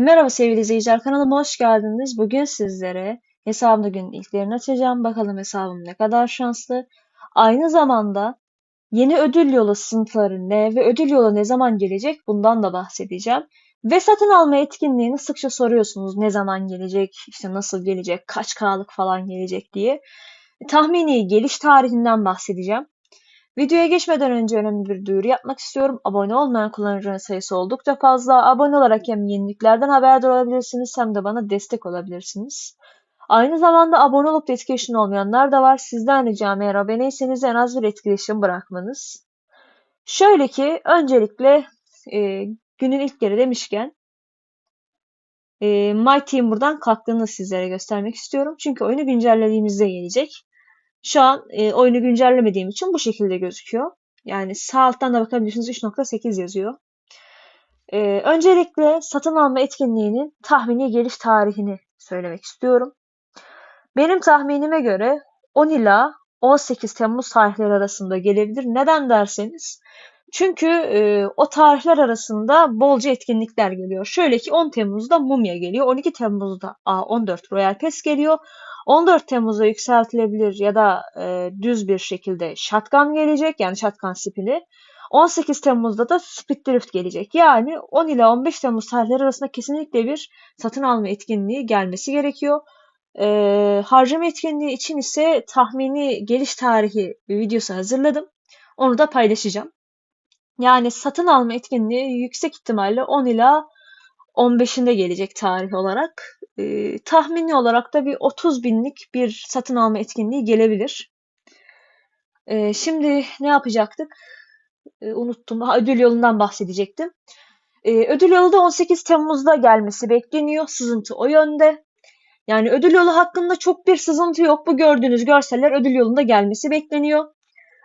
Merhaba sevgili izleyiciler, kanalıma hoş geldiniz. Bugün sizlere hesabımda günün ilklerini açacağım. Bakalım hesabım ne kadar şanslı. Aynı zamanda yeni ödül yolu sınıfları ne ve ödül yolu ne zaman gelecek bundan da bahsedeceğim. Ve satın alma etkinliğini sıkça soruyorsunuz. Ne zaman gelecek, işte nasıl gelecek, kaç K'lık falan gelecek diye. Tahmini geliş tarihinden bahsedeceğim. Videoya geçmeden önce önemli bir duyuru yapmak istiyorum. Abone olmayan kullanıcının sayısı oldukça fazla. Abone olarak hem yeniliklerden haberdar olabilirsiniz hem de bana destek olabilirsiniz. Aynı zamanda abone olup da etkileşim olmayanlar da var. Sizden ricam eğer aboneyseniz en az bir etkileşim bırakmanız. Şöyle ki öncelikle e, günün ilk yeri demişken e, My Team buradan kalktığını sizlere göstermek istiyorum. Çünkü oyunu güncellediğimizde gelecek. Şu an e, oyunu güncellemediğim için bu şekilde gözüküyor. Yani sağ alttan da bakabilirsiniz 3.8 yazıyor. E, öncelikle satın alma etkinliğinin tahmini geliş tarihini söylemek istiyorum. Benim tahminime göre 10 ila 18 Temmuz tarihleri arasında gelebilir. Neden derseniz çünkü e, o tarihler arasında bolca etkinlikler geliyor. Şöyle ki 10 Temmuz'da Mumya geliyor. 12 Temmuz'da A14 Royal Pass geliyor. 14 Temmuz'a yükseltilebilir ya da e, düz bir şekilde Shotgun gelecek. Yani Shotgun spini. 18 Temmuz'da da Speed Drift gelecek. Yani 10 ila 15 Temmuz tarihleri arasında kesinlikle bir satın alma etkinliği gelmesi gerekiyor. E, harcama etkinliği için ise tahmini geliş tarihi videosu hazırladım. Onu da paylaşacağım. Yani satın alma etkinliği yüksek ihtimalle 10 ila 15'inde gelecek tarih olarak. E, tahmini olarak da bir 30 binlik bir satın alma etkinliği gelebilir. E, şimdi ne yapacaktık? E, unuttum. Ha, ödül yolundan bahsedecektim. E, ödül yolu da 18 Temmuz'da gelmesi bekleniyor. Sızıntı o yönde. Yani ödül yolu hakkında çok bir sızıntı yok. Bu gördüğünüz görseller ödül yolunda gelmesi bekleniyor.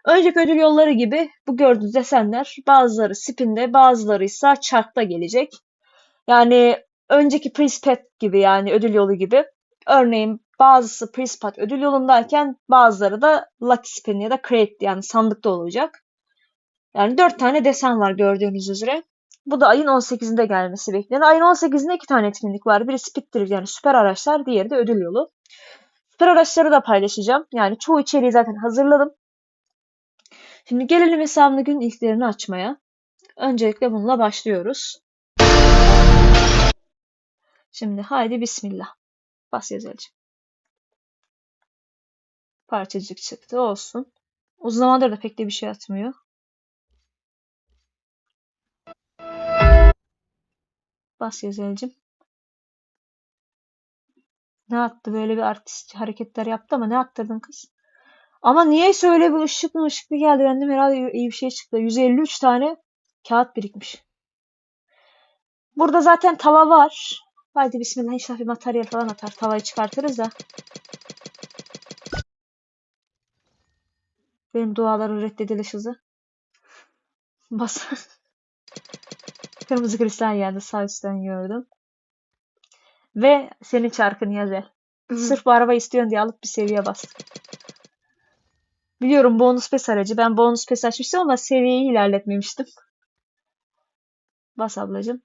Önceki ödül yolları gibi bu gördüğünüz desenler bazıları spinde bazıları ise çarkta gelecek. Yani önceki Prispat gibi yani ödül yolu gibi. Örneğin bazısı Prispat ödül yolundayken bazıları da Lucky Spin ya da Crate yani sandıkta olacak. Yani dört tane desen var gördüğünüz üzere. Bu da ayın 18'inde gelmesi bekleniyor. Ayın 18'inde iki tane etkinlik var. Biri Speed Drift yani süper araçlar, diğeri de ödül yolu. Süper araçları da paylaşacağım. Yani çoğu içeriği zaten hazırladım. Şimdi gelelim hesabımda gün ilklerini açmaya. Öncelikle bununla başlıyoruz. Şimdi haydi bismillah. Bas yazıcı. Parçacık çıktı olsun. Uzun zamandır da pek de bir şey atmıyor. Bas yazıcım. Ne attı? Böyle bir artist hareketler yaptı ama ne attırdın kız? Ama niye öyle bir ışık mı ışık mı geldi? Bende herhalde iyi bir şey çıktı. 153 tane kağıt birikmiş. Burada zaten tava var. Haydi bismillah inşallah bir materyal falan atar. Tavayı çıkartırız da. Benim duaların reddediliş hızı. Bas. Kırmızı kristal geldi. Sağ üstten gördüm. Ve senin çarkın Yazel. Sırf bu araba istiyorsun diye alıp bir seviye bastım. Biliyorum bonus pes aracı. Ben bonus pes açmıştım ama seviyeyi ilerletmemiştim. Bas ablacım.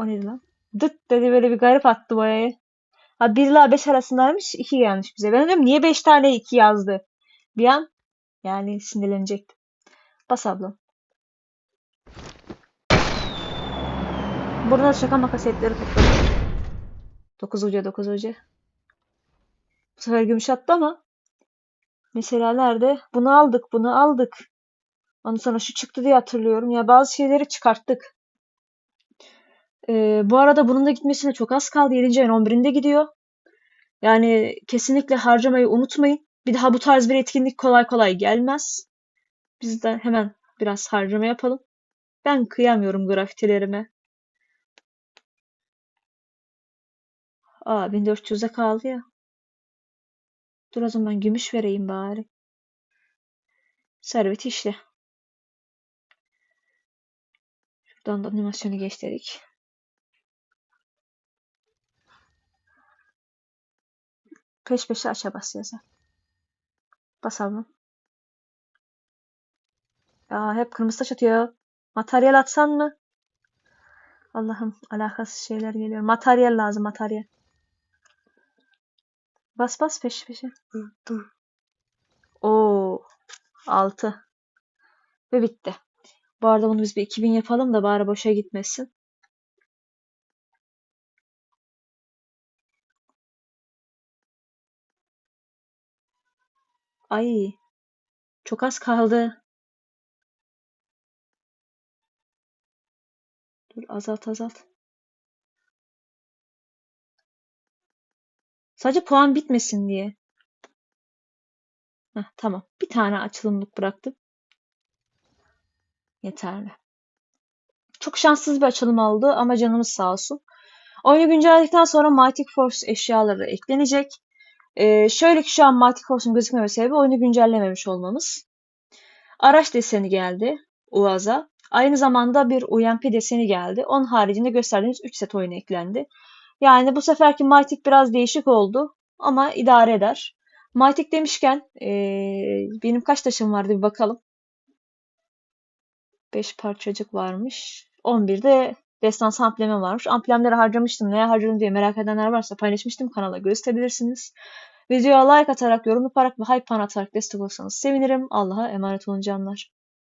O neydi lan? Dıt dedi böyle bir garip attı boyayı. Ha 1 ile 5 arasındaymış. 2 gelmiş bize. Ben diyorum niye 5 tane 2 yazdı? Bir an yani sinirlenecektim. Bas ablam. Burada şaka maka setleri topladım. 9 hoca 9 hoca. Bu sefer gümüş attı ama mesela nerede? Bunu aldık bunu aldık. Ondan sonra şu çıktı diye hatırlıyorum. Ya bazı şeyleri çıkarttık. Ee, bu arada bunun da gitmesine çok az kaldı. 7. ayın 11'inde gidiyor. Yani kesinlikle harcamayı unutmayın. Bir daha bu tarz bir etkinlik kolay kolay gelmez. Biz de hemen biraz harcama yapalım. Ben kıyamıyorum grafitilerime. Aa 1400'e kaldı ya. Dur o zaman gümüş vereyim bari. Servet işle. Şuradan da animasyonu geçtirdik. Peş peşe aça bas yazar. Basalım. Ya hep kırmızı taş atıyor. Materyal atsan mı? Allah'ım alakasız şeyler geliyor. Materyal lazım materyal. Bas bas peş peşe. Unuttum. Oo 6. Ve bitti. Bu arada bunu biz bir 2000 yapalım da bari boşa gitmesin. Ay çok az kaldı. Dur azalt azalt. Sadece puan bitmesin diye. Heh, tamam. Bir tane açılımlık bıraktım. Yeterli. Çok şanssız bir açılım oldu ama canımız sağ olsun. Oyunu güncelledikten sonra Mighty Force eşyaları eklenecek. Ee, şöyle ki şu an Mighty Force'un gözükmeme sebebi oyunu güncellememiş olmamız. Araç deseni geldi Uaz'a. Aynı zamanda bir UMP deseni geldi. Onun haricinde gösterdiğimiz 3 set oyun eklendi. Yani bu seferki Mytik biraz değişik oldu ama idare eder. Mytik demişken ee, benim kaç taşım vardı bir bakalım. 5 parçacık varmış. 11'de destans amblemi varmış. Amblemleri harcamıştım. Neye harcadım diye merak edenler varsa paylaşmıştım. Kanala gösterebilirsiniz. Videoya like atarak, yorum yaparak ve hype atarak destek olursanız sevinirim. Allah'a emanet olun canlar.